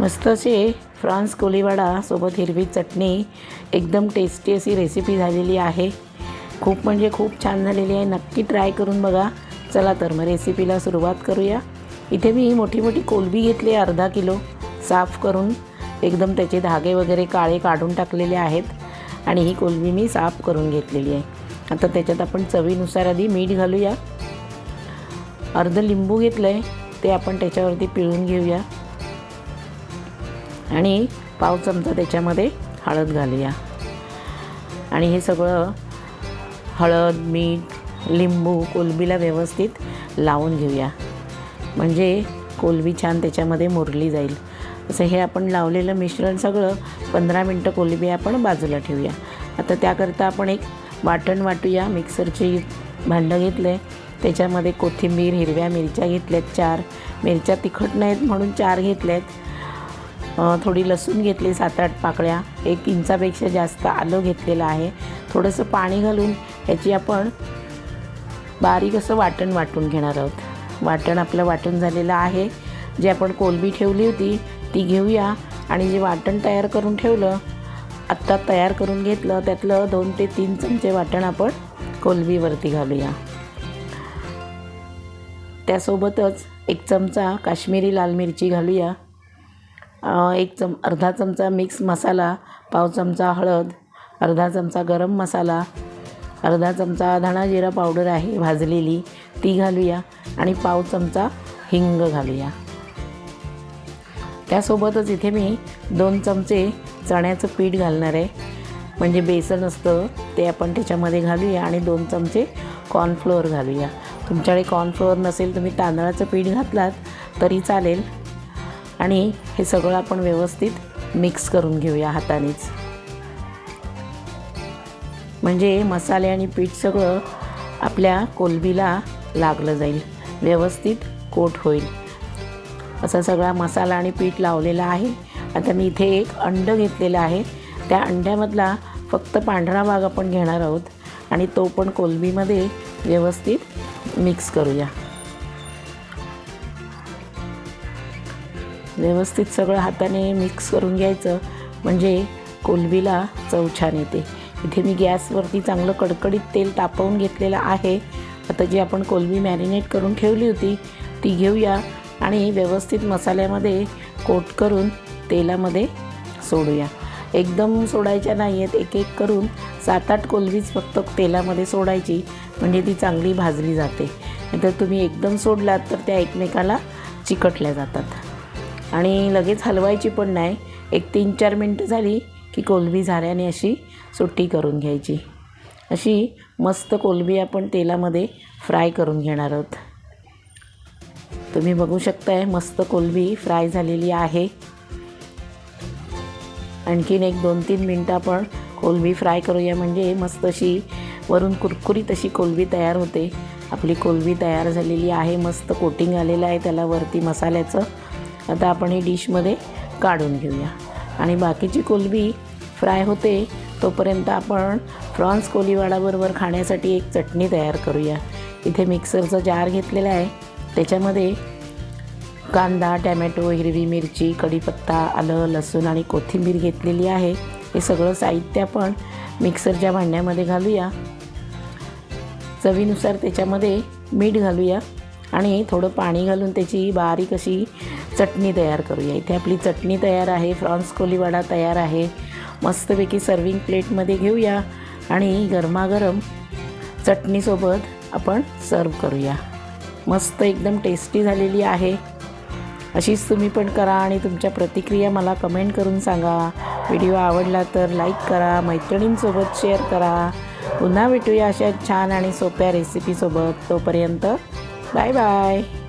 मस्त असे फ्रान्स कोलीवाडा सोबत हिरवी चटणी एकदम टेस्टी अशी रेसिपी झालेली आहे. खूप म्हणजे खूप छान झालेली आहे. नक्की ट्राय करून बघा. चला तर मग रेसिपीला सुरुवात करूया. इथे मी मोठी मोठी कोलबी घेतली अर्धा किलो. साफ करून एकदम त्याचे धागे वगैरे काळे काढून टाकलेले आहेत. आणि ही कोलबी मी साफ करून घेतलेली आहे. आता त्याच्यात आपण चवीनुसार आधी मीठ घालूया. अर्ध लिंबू घेतलं आहे ते आपण त्याच्यावरती पिळून घेऊया. आणि पाव चमचा त्याच्यामध्ये हळद घालूया. आणि हे सगळं हळद मीठ लिंबू कोलबीला व्यवस्थित लावून घेऊया. म्हणजे कोलबी छान त्याच्यामध्ये मुरली जाईल. असं हे आपण लावलेलं मिश्रण सगळं पंधरा मिनटं कोलबी आपण बाजूला ठेवूया. आता त्याकरता आपण एक वाटण वाटूया. मिक्सरची भांडं घेतलं. आहे त्याच्यामध्ये कोथिंबीर हिरव्या मिरच्या घेतल्यात चार. मिरच्या तिखट नाहीत म्हणून चार घेतल्यात. आहेत थोडी लसूण घेतली सात आठ पाकळ्या. एक इंचापेक्षा जास्त आलं घेतलेलं आहे. थोडंसं पाणी घालून ह्याची आपण बारीक असं वाटण वाटून घेणार आहोत. वाटण आपलं वाटण झालेलं आहे. जे आपण कोलबी ठेवली होती ती घेऊया. आणि जे वाटण तयार करून ठेवलं आत्ता तयार करून घेतलं त्यातलं दोन ते तीन चमचे वाटण आपण कोलबीवरती घालूया. त्यासोबतच एक चमचा काश्मीरी लाल मिरची घालूया. एक चम अर्धा चमचा मिक्स मसाला पाव चमचा हळद अर्धा चमचा गरम मसाला अर्धा चमचा धणा जिरा पावडर आहे भाजलेली ती घालूया आणि पाव चमचा हिंग घालूया. त्यासोबतच इथे मी दोन चमचे चण्याचं पीठ घालणार आहे. म्हणजे बेसन असतं ते आपण त्याच्यामध्ये घालूया आणि दोन चमचे कॉर्नफ्लोअर घालूया. तुमच्याकडे कॉर्नफ्लोअर नसेल तुम्ही तांदळाचं पीठ घातलात तरी चालेल. आणि हे सगळं आपण व्यवस्थित मिक्स करून घेऊया हातानेच. म्हणजे मसाले आणि पीठ सगळं आपल्या कोलबीला लागलं जाईल. व्यवस्थित कोट होईल. असा सगळा मसाला आणि पीठ लावलेला आहे. आता मी इथे एक अंडं घेतलेलं आहे. त्या अंड्यामधला फक्त पांढरा भाग आपण घेणार आहोत आणि तो पण कोलबीमध्ये व्यवस्थित मिक्स करूया. व्यवस्थित सगळं हाताने मिक्स करून घ्यायचं. म्हणजे कोलबीला चव छान येते. इथे मी गॅसवरती चांगलं कडकडीत तेल तापवून घेतलेलं आहे. आता जी आपण कोलबी मॅरिनेट करून ठेवली होती ती घेऊया आणि व्यवस्थित मसाल्यामध्ये कोट करून तेलामध्ये सोडूया. एकदम सोडायच्या नाही आहेत एक एक करून सात आठ कोलबीच फक्त तेलामध्ये सोडायची म्हणजे ती चांगली भाजली जाते. तर तुम्ही एकदम सोडलात तर त्या एकमेकाला चिकटल्या जातात. आणि लगेच हलवायची पण नाही. एक तीन चार मिनटं झाली की कोलबी झाऱ्याने अशी सुट्टी करून घ्यायची. अशी मस्त कोलबी आपण तेलामध्ये फ्राय करून घेणार आहोत. तुम्ही बघू शकताय मस्त कोलबी फ्राय झालेली आहे. आणखीन एक दोन तीन मिनटं आपण कोलबी फ्राय करूया. म्हणजे मस्त अशी वरून कुरकुरीत अशी कोलबी तयार होते. आपली कोलबी तयार झालेली आहे. मस्त कोटिंग आलेलं आहे त्याला वरती मसाल्याचं. आता आपण ही डिशमध्ये काढून घेऊया. आणि बाकीची कोलबी फ्राय होते तोपर्यंत आपण फ्रॉन्स कोलीवाडाबरोबर खाण्यासाठी एक चटणी तयार करूया. इथे मिक्सरचा जार घेतलेला आहे. त्याच्यामध्ये कांदा टॅमॅटो हिरवी मिरची कढीपत्ता आलं लसूण आणि कोथिंबीर घेतलेली आहे. हे सगळं साहित्य आपण मिक्सरच्या भांड्यामध्ये घालूया. चवीनुसार त्याच्यामध्ये मीठ घालूया. आणि थोडं पाणी घालून त्याची बारीक अशी चटणी तयार करूया. इथे आपली चटणी तयार आहे फ्रॉन्स कोलीवाडा तयार आहे. मस्तपैकी सर्विंग प्लेटमध्ये घेऊया आणि गरमागरम चटणीसोबत आपण सर्व करूया. मस्त एकदम टेस्टी झालेली आहे. अशीच तुम्ही पण करा आणि तुमच्या प्रतिक्रिया मला कमेंट करून सांगा. व्हिडिओ आवडला तर लाईक करा मैत्रिणींसोबत शेअर करा. पुन्हा भेटूया अशा छान आणि सोप्या रेसिपीसोबत तोपर्यंत Bye bye.